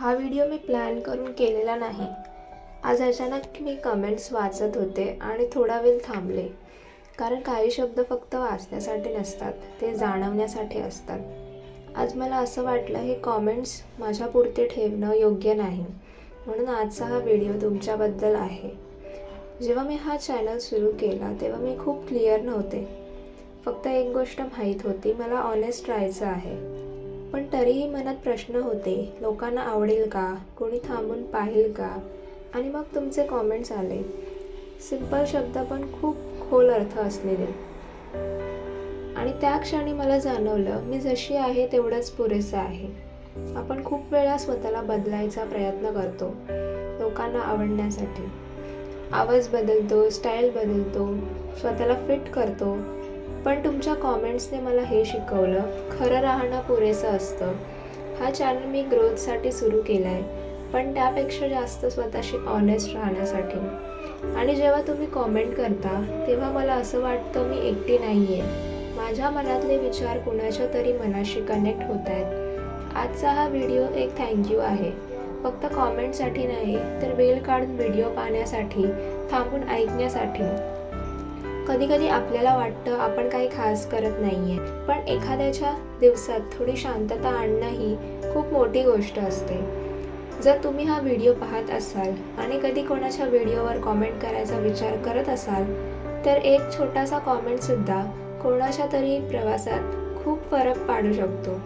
हा व्हिडिओ मी प्लॅन करून केलेला नाही. आज अचानक मी कमेंट्स वाचत होते आणि थोडा वेळ थांबले. कारण काही शब्द फक्त वाचण्यासाठी नसतात ते जाणवण्यासाठी असतात. आज मला असं वाटलं हे कॉमेंट्स माझ्यापुरते ठेवणं योग्य नाही. म्हणून आजचा हा व्हिडिओ तुमच्याबद्दल आहे. जेव्हा मी हा चॅनल सुरू केला तेव्हा मी खूप क्लिअर नव्हते. फक्त एक गोष्ट माहीत होती मला ऑनेस्ट राहायचं आहे. पण तरीही मनात प्रश्न होते लोकांना आवडेल का? कोणी थांबून पाहिल का? आणि मग तुमचे कॉमेंट्स आले. सिंपल शब्द पण खूप खोल अर्थ असलेले. आणि त्या क्षणी मला जाणवलं मी जशी आहे तेवढंच पुरेसं आहे. आपण खूप वेळा स्वतःला बदलायचा प्रयत्न करतो लोकांना आवडण्यासाठी. आवाज बदलतो स्टाईल बदलतो स्वतःला फिट करतो पण तुमच्या कॉमेंट्सने मला हे शिकवलं. खरं राहणं पुरेसं असतं. हा चॅनल मी ग्रोथसाठी सुरू केला आहे पण त्यापेक्षा जास्त स्वतःशी ऑनेस्ट राहण्यासाठी. आणि जेव्हा तुम्ही कॉमेंट करता तेव्हा मला असं वाटतं मी एकटी नाही आहे माझ्या मनातले विचार कुणाच्या तरी मनाशी कनेक्ट होत आहेत आजचा हा व्हिडिओ एक थँक्यू आहे. फक्त कॉमेंटसाठी नाही तर वेळ काढून व्हिडिओ पाहण्यासाठी थांबून ऐकण्यासाठी. कधी कधी आपल्याला वाटतं आपण काही खास करत नाहीये. पण एखाद्याच्या दिवसात थोडी शांतता आणणं ही खूप मोठी गोष्ट असते. जर तुम्ही हा व्हिडिओ पाहत असाल आणि कधी कोणाच्या व्हिडिओवर कॉमेंट करायचा विचार करत असाल तर एक छोटासा कॉमेंटसुद्धा कोणाच्या तरी प्रवासात खूप फरक पाडू शकतो.